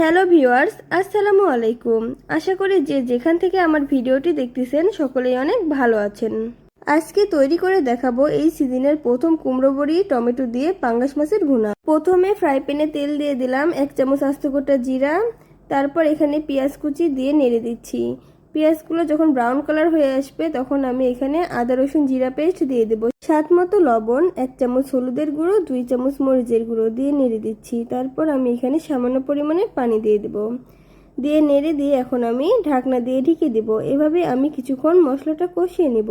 Hello viewers আসসালামু আলাইকুম। আশা করি যে যেখান থেকে আমার ভিডিওটি দেখতেছেন, সকলেই অনেক ভালো আছেন। আজকে তৈরি করে দেখাবো এই সিজনের প্রথম কুমড়ো বড়ি, টমেটো দিয়ে পাঙ্গাস মাছের ঘুনা প্রথমে ফ্রাই প্যানে তেল দিয়ে দিলাম এক চামচ আস্ত জিরা, তারপর এখানে পেঁয়াজ কুচি দিয়ে নেড়ে দিচ্ছি। পেঁয়াজগুলো যখন ব্রাউন কালার হয়ে আসবে, তখন আমি এখানে আদা, রসুন, জিরা পেস্ট দিয়ে দেবো। স্বাদ মতো লবণ, এক চামচ হলুদের গুঁড়ো, দুই চামচ মরিচের গুঁড়ো দিয়ে নেড়ে দিচ্ছি। তারপর আমি এখানে সামান্য পরিমাণে পানি দিয়ে দেবো। দিয়ে নেড়ে দিয়ে এখন আমি ঢাকনা দিয়ে ঢেকে দেবো। এভাবে আমি কিছুক্ষণ মশলাটা কষিয়ে নেব।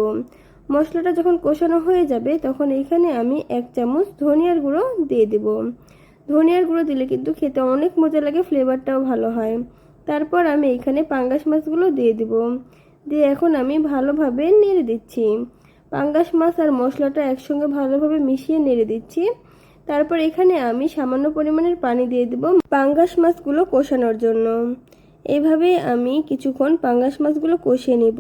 মশলাটা যখন কষানো হয়ে যাবে, তখন এখানে আমি এক চামচ ধনিয়ার গুঁড়ো দিয়ে দেব। ধনিয়ার গুঁড়ো দিলে কিন্তু খেতে অনেক মজা লাগে ফ্লেভারটাও ভালো হয়। তারপর আমি এখানে পাঙ্গাস মাছগুলো দিয়ে দিব। দিয়ে এখন আমি ভালোভাবে নেড়ে দিচ্ছি। পাঙ্গাস মাছ আর মশলাটা একসঙ্গে ভালোভাবে মিশিয়ে নেড়ে দিচ্ছি। তারপর এখানে আমি সামান্য পরিমাণের পানি দিয়ে দেব পাঙ্গাস মাছগুলো কষানোর জন্য। এভাবে আমি কিছুক্ষণ পাঙ্গাস মাছগুলো কষিয়ে নিব।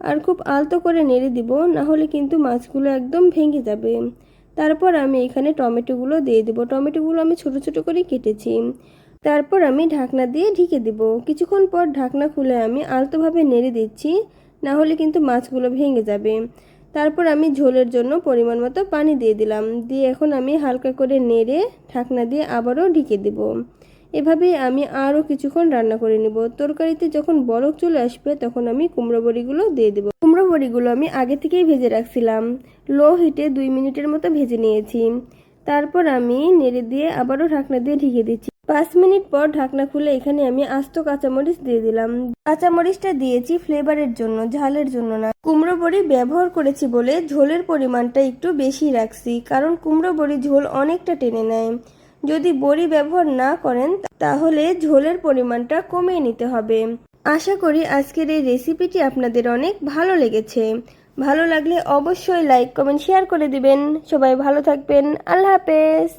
আর খুব আলতো করে নেড়ে দিব, না হলে কিন্তু মাছগুলো একদম ভেঙে যাবে। তারপর আমি এখানে টমেটোগুলো দিয়ে দেবো। টমেটোগুলো আমি ছোট ছোট করে কেটেছি। তারপর আমি ঢাকনা দিয়ে ঢেকে দিব। কিছুক্ষণ পর ঢাকনা খুলে আমি আলতোভাবে নেড়ে দিচ্ছি, না হলে কিন্তু মাছগুলো ভেঙে যাবে। তারপর আমি ঝোলের জন্য পরিমাণ মতো পানি দিয়ে দিলাম। দিয়ে এখন আমি হালকা করে নেড়ে ঢাকনা দিয়ে আবারও ঢেকে দেব। এভাবে আমি আরও কিছুক্ষণ রান্না করে নেব। তরকারিতে যখন বরফ চলে আসবে, তখন আমি কুমড়ো বড়িগুলো দিয়ে দেবো। কুমড়ো বড়িগুলো আমি আগে থেকেই ভেজে রাখছিলাম। লো হিটে দুই মিনিটের মতো ভেজে নিয়েছি। তারপর আমি নেড়ে দিয়ে আবারও ঢাকনা দিয়ে ঢেকে দিচ্ছি। পাঁচ মিনিট পর ঢাকনা খুলে এখানে আমি আস্ত কাঁচামরিচ দিয়ে দিলাম। কাঁচামরিচটা দিয়েছি ফ্লেভারের জন্য, ঝালের জন্য না। কুমড়ো বড়ি ব্যবহার করেছি বলে ঝোলের পরিমাণটা একটু বেশি রাখছি, কারণ কুমড়ো বড়ি ঝোল অনেকটা টেনে নেয়। যদি বড়ি ব্যবহার না করেন, তাহলে ঝোলের পরিমাণটা কমিয়ে নিতে হবে। আশা করি আজকের এই রেসিপিটি আপনাদের অনেক ভালো লেগেছে। ভালো লাগলে অবশ্যই লাইক, কমেন্ট, শেয়ার করে দিবেন। সবাই ভালো থাকবেন। আল্লাহ হাফেজ।